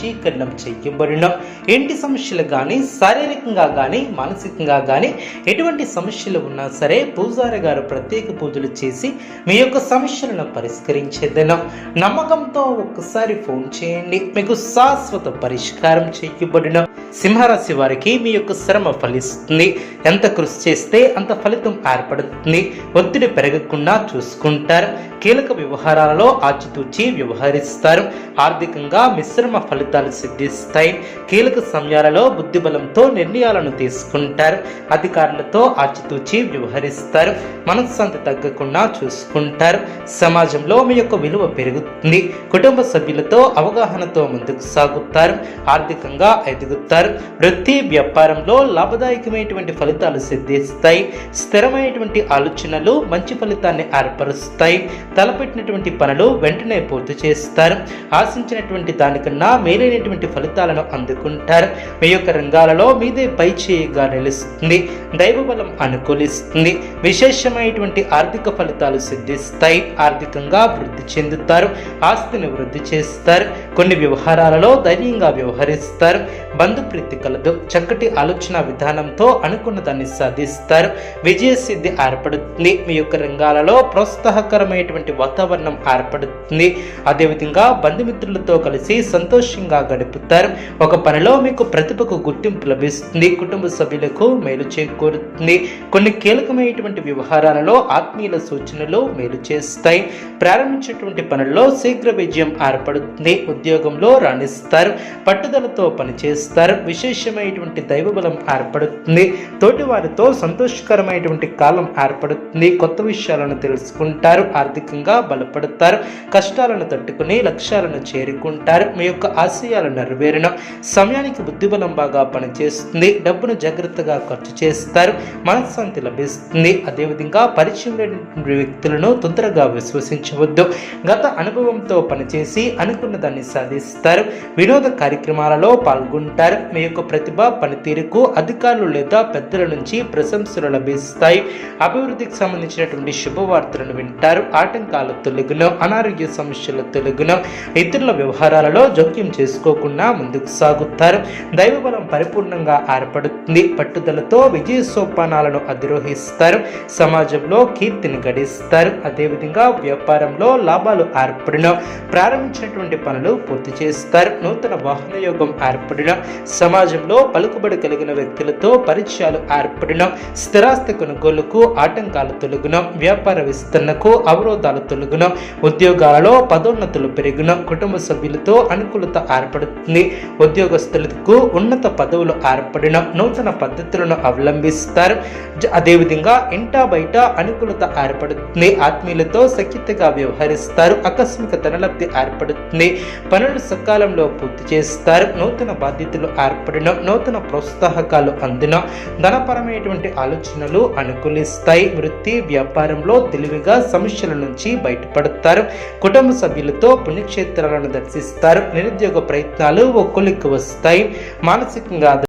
వశీకరణం చేయబడిన ఇంటి సమస్యలు కానీ శారీరకంగా కానీ మానసికంగా కానీ ఎటువంటి సమస్యలు ఉన్నా సరే పూజారి గారు ప్రత్యేక పూజలు చేసి మీ యొక్క సమస్యలను పరిష్కరించేదను. నమ్మకంతో ఒక్కసారి ఫోన్ చేయండి. మీకు శాశ్వత పరిష్కారం చేయబడిన సింహరాశి వారికి మీ యొక్క శ్రమ ఫలిస్తుంది. ఎంత కృషి చేస్తే అంత ఫలితం ఏర్పడుతుంది. ఒత్తిడి పెరగకుండా చూసుకుంటారు. కీలక వ్యవహారాలలో ఆచితూచి వ్యవహరిస్తారు. ఆర్థికంగా మిశ్రమ ఫలితం ఫలితాలు సిద్ధిస్తాయి. కీలక సమయాలలో బుద్ధిబలంతో నిర్ణయాలను తీసుకుంటారు. అధికారులతో ఆచితూచి వ్యవహరిస్తారు. మనశ్శాంతి తగ్గకుండా చూసుకుంటారు. సమాజంలో మీ యొక్క విలువ పెరుగుతుంది. కుటుంబ సభ్యులతో అవగాహనతో ముందుకు సాగుతారు. ఆర్థికంగా ఎదుగుతారు. వృత్తి వ్యాపారంలో లాభదాయకమైనటువంటి ఫలితాలు సిద్ధిస్తాయి. స్థిరమైనటువంటి ఆలోచనలు మంచి ఫలితాన్ని ఏర్పరుస్తాయి. తలపెట్టినటువంటి పనులు వెంటనే పూర్తి చేస్తారు. ఆశించినటువంటి దానికన్నా మేలైనటువంటి ఫలితాలను అందుకుంటారు. మీ యొక్క రంగాలలో మీదే పై చేయిగా నిలుస్తుంది. దైవబలం అనుకూలిస్తుంది. విశేషమైనటువంటి ఆర్థిక ఫలితాలు సిద్ధిస్తాయి. ఆర్థికంగా వృద్ధి చెందుతారు. ఆస్తిని వృద్ధి చేస్తారు. కొన్ని వ్యవహారాలలో ధైర్యంగా వ్యవహరిస్తారు. బంధుప్రీతి కలదు చక్కటి ఆలోచన విధానంతో అనుకున్న దాన్ని సాధిస్తారు. విజయ సిద్ధి ఏర్పడుతుంది. మీ యొక్క రంగాలలో ప్రోత్సాహకరమైనటువంటి వాతావరణం ఏర్పడుతుంది. అదేవిధంగా బంధుమిత్రులతో కలిసి సంతోషంగా గడుపుతారు. ఒక పనిలో మీకు ప్రతిభకు గుర్తింపు లభిస్తుంది. కుటుంబ సభ్యులకు మేలు చేకూరుతుంది. కొన్ని కీలకమైనటువంటి వ్యవహారాలలో ఆత్మీయుల సూచనలు మేలు చేస్తాయి. ప్రారంభించినటువంటి పనుల్లో శీఘ్ర విజయం ఏర్పడుతుంది. ఉద్యోగంలో రాణిస్తారు పట్టుదలతో పనిచేస్తారు విశేషమైనటువంటి దైవబలం ఏర్పడుతుంది తోటి వారితో సంతోషకరమైనటువంటి కాలం ఏర్పడుతుంది కొత్త విషయాలను తెలుసుకుంటారు ఆర్థికంగా బలపడతారు కష్టాలను తట్టుకుని లక్ష్యాలను చేరుకుంటారు మీ యొక్క ఆశయాలు నెరవేరిన సమయానికి బుద్ధిబలం బాగా పనిచేస్తుంది డబ్బును జాగ్రత్తగా ఖర్చు చేస్తారు మనశ్శాంతి లభిస్తుంది అదేవిధంగా పరిచయం లేని వ్యక్తులను తొందరగా విశ్వసించవద్దు గత అనుభవంతో పనిచేసి అనుకున్న దాన్ని సాధిస్తారు. వినోద కార్యక్రమాలలో పాల్గొంటారు. మీ యొక్క ప్రతిభ పనితీరుకు అధికారులు లేదా పెద్దల నుంచి ప్రశంసలు లభిస్తాయి. అభివృద్ధికి సంబంధించినటువంటి శుభవార్తలను వింటారు. ఆటంకాల తొలగును అనారోగ్య సమస్యల తొలగును ఇతరుల వ్యవహారాలలో జోక్యం చేసుకోకుండా ముందుకు సాగుతారు. దైవబలం పరిపూర్ణంగా ఏర్పడుతుంది. పట్టుదలతో విజయ సోపానాలను అధిరోహిస్తారు. సమాజంలో కీర్తిని గడిస్తారు. అదేవిధంగా వ్యాపారంలో లాభాలు ఏర్పడిన. ప్రారంభించినటువంటి పనులు పూర్తి చేస్తారు. నూతన వాహన యోగం ఏర్పడిన సమాజంలో పలుకుబడి కలిగిన వ్యక్తులతో పరిచయాలు ఏర్పడిన స్థిరాస్తి కొనుగోలుకు ఆటంకాలు తొలగిన వ్యాపార విస్తరణకు అవరోధాలు తొలగిన ఉద్యోగాలలో పదోన్నతులు పెరిగిన కుటుంబ సభ్యులతో అనుకూలత ఏర్పడుతుంది. ఉద్యోగస్తులకు ఉన్నత పదవులు ఏర్పడిన నూతన పద్ధతులను అవలంబిస్తారు. అదేవిధంగా ఇంటా బయట అనుకూలత ఏర్పడుతుంది. ఆత్మీయులతో సఖ్యతగా వ్యవహరిస్తారు. ఆకస్మిక ధనలబ్ధి ఏర్పడుతుంది. పనులు సకాలంలో పూర్తి చేస్తారు. నూతన బాధ్యతలు ఏర్పడిన నూతన ప్రోత్సాహకాలు అందిన ధనపరమైనటువంటి ఆలోచనలు అనుకూలిస్తాయి. వృత్తి వ్యాపారంలో తెలివిగా సమస్యల నుంచి బయటపడతారు. కుటుంబ సభ్యులతో పుణ్యక్షేత్రాలను దర్శిస్తారు. నిరుద్యోగ ప్రయత్నాలు ఒక్కొలికి వస్తాయి. మానసికంగా